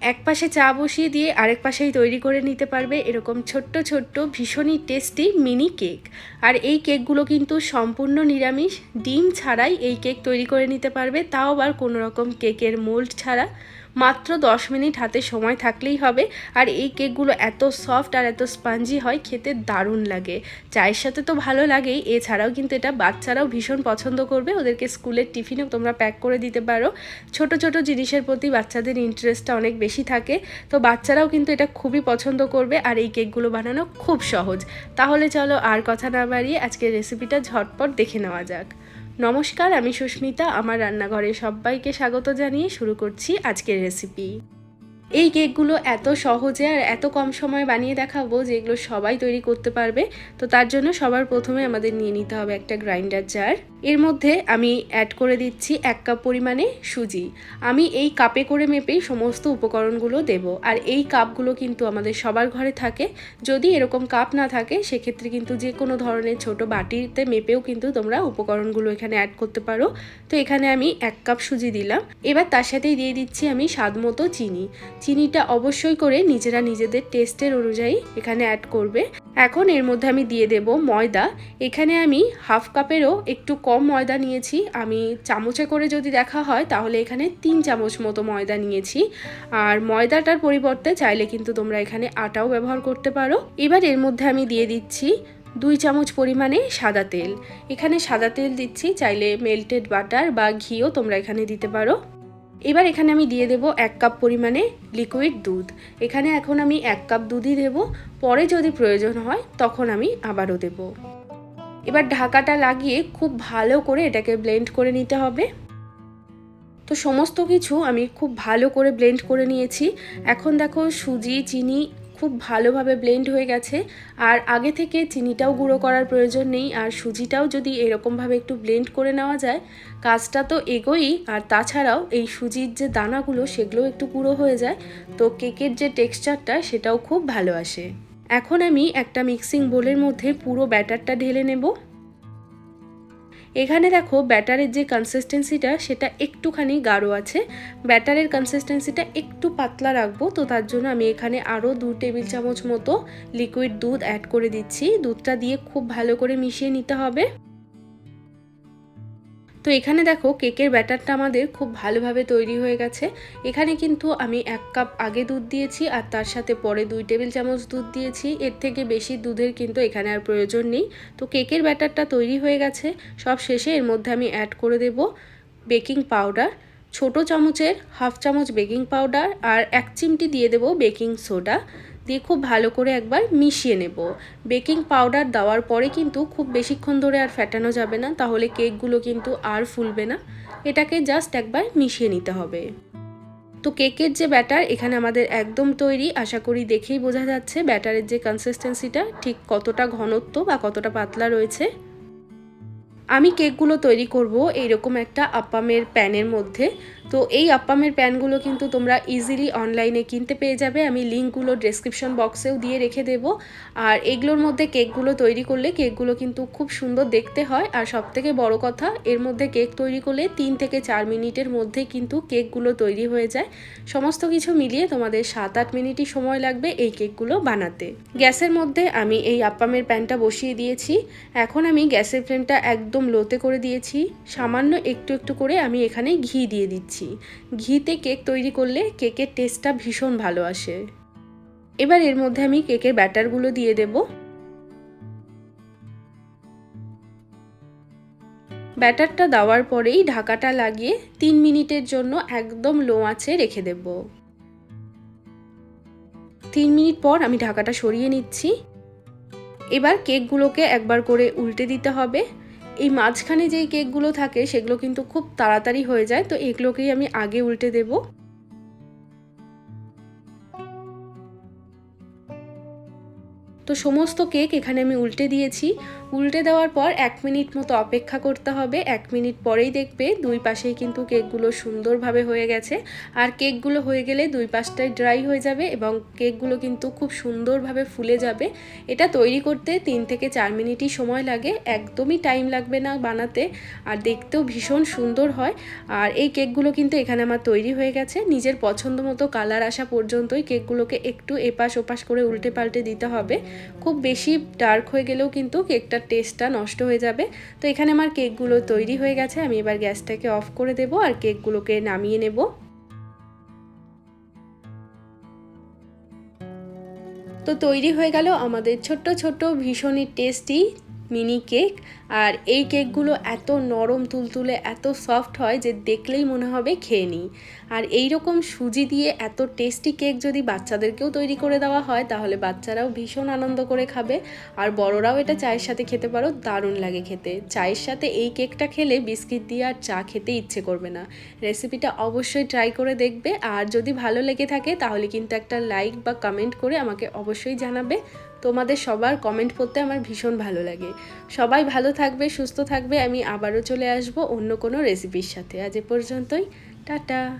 এক পাশে চা বসিয়ে দিয়ে আরেক পাশেই তৈরি করে নিতে পারবে এরকম ছোট্ট ছোট্ট, ভীষণই টেস্টি মিনি কেক আর এই কেকগুলো কিন্তু সম্পূর্ণ নিরামিষ। ডিম ছাড়াই এই কেক তৈরি করে নিতে পারবে। তাও আবার কোনো রকম কেকের মোল্ড ছাড়া। মাত্র 10 মিনিট হাতে সময় থাকলেই হবে। আর এই কেকগুলো এত সফট আর এত স্পঞ্জি হয়, খেতে দারুণ লাগে। চায়ের সাথে তো ভালো লাগেই, এছাড়াও কিন্তু এটা বাচ্চারাও ভীষণ পছন্দ করবে। ওদেরকে স্কুলের টিফিনেও তোমরা প্যাক করে দিতে পারো। ছোট ছোট জিনিসের প্রতি বাচ্চাদের ইন্টারেস্টটা অনেক বেশি থাকে। তো বাচ্চারাও কিন্তু এটা খুবই পছন্দ করবে আর এই কেকগুলো বানানো খুব সহজ। তাহলে চলো আর কথা না বাড়িয়ে আজকের রেসিপিটা ঝটপট দেখে নেওয়া যাক। নমস্কার আমি সুস্মিতা। আমার রান্নাঘরে সবাইকে স্বাগত জানিয়ে শুরু করছি আজকের রেসিপি এই কেকগুলো এত সহজে আর এত কম সময়ে বানিয়ে দেখাবো যে এগুলো সবাই তৈরি করতে পারবে। তো তার জন্য সবার প্রথমে আমাদের নিয়ে নিতে হবে একটা গ্রাইন্ডার জার এর মধ্যে আমি অ্যাড করে দিচ্ছি এক কাপ পরিমাণে সুজি। আমি এই কাপে করে মেপেই সমস্ত উপকরণগুলো দেব। আর এই কাপগুলো কিন্তু আমাদের সবার ঘরে থাকে। যদি এরকম কাপ না থাকে, সেক্ষেত্রে কিন্তু যে কোনো ধরনের ছোট বাটিতে মেপেও কিন্তু তোমরা উপকরণগুলো এখানে অ্যাড করতে পারো। তো এখানে আমি এক কাপ সুজি দিলাম। এবার তার সাথেই দিয়ে দিচ্ছি আমি স্বাদ মতো চিনি। চিনিটা অবশ্যই করে নিজেরা নিজেদের টেস্টের অনুযায়ী এখানে অ্যাড করবে। এখন এর মধ্যে আমি দিয়ে দেব ময়দা। এখানে আমি হাফ কাপেরও একটু কম ময়দা নিয়েছি। আমি চামচে করে যদি দেখা হয়, তাহলে এখানে তিন চামচ মতো ময়দা নিয়েছি। আর ময়দাটার পরিবর্তে চাইলে কিন্তু তোমরা এখানে আটাও ব্যবহার করতে পারো। এবার এর মধ্যে আমি দিয়ে দিচ্ছি দুই চামচ পরিমাণে সাদা তেল। এখানে সাদা তেল দিচ্ছি, চাইলে মেল্টেড বাটার বা ঘিও তোমরা এখানে দিতে পারো। এবার এখানে আমি দিয়ে দেব এক কাপ পরিমাণে লিকুইড দুধ। এখানে এখন আমি এক কাপ দুধই দেব। পরে যদি প্রয়োজন হয়, তখন আমি আবারও দেব। এবার ঢাকাটা লাগিয়ে খুব ভালো করে এটাকে ব্লেন্ড করে নিতে হবে। তো সমস্ত কিছু আমি খুব ভালো করে ব্লেন্ড করে নিয়েছি। এখন দেখো সুজি, চিনি খুব ভালোভাবে ব্লেন্ড হয়ে গেছে। আর আগে থেকে চিনিটাও গুঁড়ো করার প্রয়োজন নেই, আর সুজিটাও যদি এরকমভাবে একটু ব্লেন্ড করে নেওয়া যায়, কাজটা তো এগোই আর তাছাড়াও এই সুজির যে দানাগুলো সেগুলো একটু গুঁড়ো হয়ে যায়। তো কেকের যে টেক্সচারটা সেটাও খুব ভালো আসে। এখন আমি একটা মিক্সিং বোলের মধ্যে পুরো ব্যাটারটা ঢেলে নেব। এখানে দেখো ব্যাটারের যে কনসিস্টেন্সিটা সেটা একটুখানি গাঢ় আছে। ব্যাটারের কনসিস্টেন্সিটা একটু পাতলা রাখব, তো তার জন্য আমি এখানে আরও দু টেবিল চামচ মতো লিকুইড দুধ অ্যাড করে দিচ্ছি। দুধটা দিয়ে খুব ভালো করে মিশিয়ে নিতে হবে। তো এখানে দেখো কেকের ব্যাটারটা আমাদের খুব ভালোভাবে তৈরি হয়ে গেছে। এখানে কিন্তু আমি এক কাপ আগে দুধ দিয়েছি আর তার সাথে পরে দুই টেবিল চামচ দুধ দিয়েছি। এর থেকে বেশি দুধের কিন্তু এখানে আর প্রয়োজন নেই। তো কেকের ব্যাটারটা তৈরি হয়ে গেছে। সব শেষে এর মধ্যে আমি অ্যাড করে দেব বেকিং পাউডার ছোট চামচের হাফ চামচ বেকিং পাউডার আর এক চিমটি দিয়ে দেব বেকিং সোডা দিয়ে খুব ভালো করে একবার মিশিয়ে নেব। বেকিং পাউডার দেওয়ার পরে কিন্তু খুব বেশিক্ষণ ধরে আর ফ্যাটানো যাবে না, তাহলে কেকগুলো কিন্তু আর ফুলবে না। এটাকে জাস্ট একবার মিশিয়ে নিতে হবে। তো কেকের যে ব্যাটার এখানে আমাদের একদম তৈরি, আশা করি দেখেই বোঝা যাচ্ছে ব্যাটারের যে কনসিস্টেন্সিটা ঠিক কতটা ঘনত্ব বা কতটা পাতলা রয়েছে। আমি কেকগুলো তৈরি করব এইরকম একটা আপামের প্যানের মধ্যে। তো এই আপ্পামের প্যানগুলো কিন্তু তোমরা ইজিলি অনলাইনে কিনতে পেয়ে যাবে। আমি লিঙ্কগুলো ডেসক্রিপশন বক্সেও দিয়ে রেখে দেব। আর এগুলোর মধ্যে কেকগুলো তৈরি করলে কেকগুলো কিন্তু খুব সুন্দর দেখতে হয়। আর সবথেকে বড় কথা, এর মধ্যে কেক তৈরি করলে তিন থেকে চার মিনিটের মধ্যে কিন্তু কেকগুলো তৈরি হয়ে যায়। সমস্ত কিছু মিলিয়ে তোমাদের সাত আট মিনিটই সময় লাগবে এই কেকগুলো বানাতে। গ্যাসের মধ্যে আমি এই আপ্পামের প্যানটা বসিয়ে দিয়েছি। এখন আমি গ্যাসের ফ্লেমটা একদম লোতে করে দিয়েছি। সামান্য একটু একটু করে আমি এখানে ঘি দিয়ে দিচ্ছি। ঘিতে কেক তৈরি করলে কেকের টেস্টটা ভীষণ ভালো আসে। এবার এর মধ্যে আমি কেকের ব্যাটারগুলো দিয়ে দেব। ব্যাটারটা দেওয়ার পরেই ঢাকাটা লাগিয়ে তিন মিনিটের জন্য একদম লো আঁচে রেখে দেব। তিন মিনিট পর আমি ঢাকাটা সরিয়ে নিচ্ছি। এবার কেকগুলোকে একবার করে উল্টে দিতে হবে। এই মাঝখানে যেই কেকগুলো থাকে, সেগুলো কিন্তু খুব তাড়াতাড়ি হয়ে যায়। তো এগুলোকেই আমি আগে উল্টে দেব। তো সমস্ত কেক এখানে আমি উল্টে দিয়েছি। উল্টে দেওয়ার পর এক মিনিট মতো অপেক্ষা করতে হবে। এক মিনিট পরেই দেখবে দুই পাশেই কিন্তু কেকগুলো সুন্দরভাবে হয়ে গেছে। আর কেকগুলো হয়ে গেলে দুই পাশটাই ড্রাই হয়ে যাবে এবং কেকগুলো কিন্তু খুব সুন্দরভাবে ফুলে যাবে। এটা তৈরি করতে তিন থেকে চার মিনিটই সময় লাগে। একদমই টাইম লাগবে না বানাতে। আর দেখতেও ভীষণ সুন্দর হয়। আর এই কেকগুলো কিন্তু এখানে আমার তৈরি হয়ে গেছে। নিজের পছন্দ মতো কালার আসা পর্যন্তই কেকগুলোকে একটু এপাশ ওপাশ করে উল্টে পাল্টে দিতে হবে। খুব বেশি ডার্ক হয়ে গেলেও কিন্তু কেকটার টেস্টটা নষ্ট হয়ে যাবে। তো এখানে আমার কেকগুলো তৈরি হয়ে গেছে, আমি এবার গ্যাসটাকে অফ করে দেব আর কেকগুলোকে নামিয়ে নেব। তো তৈরি হয়ে গেল আমাদের ছোট্ট ছোট্ট ভীষণই টেস্টি মিনি কেক। আর এই কেকগুলো এত নরম, তুলতুলে, এত সফট হয় যে দেখলেই মনে হবে খেয়ে নিই। আর এই রকম সুজি দিয়ে এত টেস্টি কেক যদি বাচ্চাদেরকেও তৈরি করে দেওয়া হয়, তাহলে বাচ্চারাও ভীষণ আনন্দ করে খাবে। আর বড়রাও এটা চায়ের সাথে খেতে পারো, দারুণ লাগে খেতে। চায়ের সাথে এই কেকটা খেলে বিস্কিট দিয়ে আর চা খেতে ইচ্ছে করবে না। রেসিপিটা অবশ্যই ট্রাই করে দেখবে। আর যদি ভালো লেগে থাকে, তাহলে কিন্তু একটা লাইক বা কমেন্ট করে আমাকে অবশ্যই জানাবে। তোমাদের সবার কমেন্ট পড়তে আমার ভীষণ ভালো লাগে। সবাই ভালো থাকবে, সুস্থ থাকবে, আমি আবারও চলে আসব অন্য কোনো রেসিপির সাথে। আজ এ পর্যন্তই, টাটা।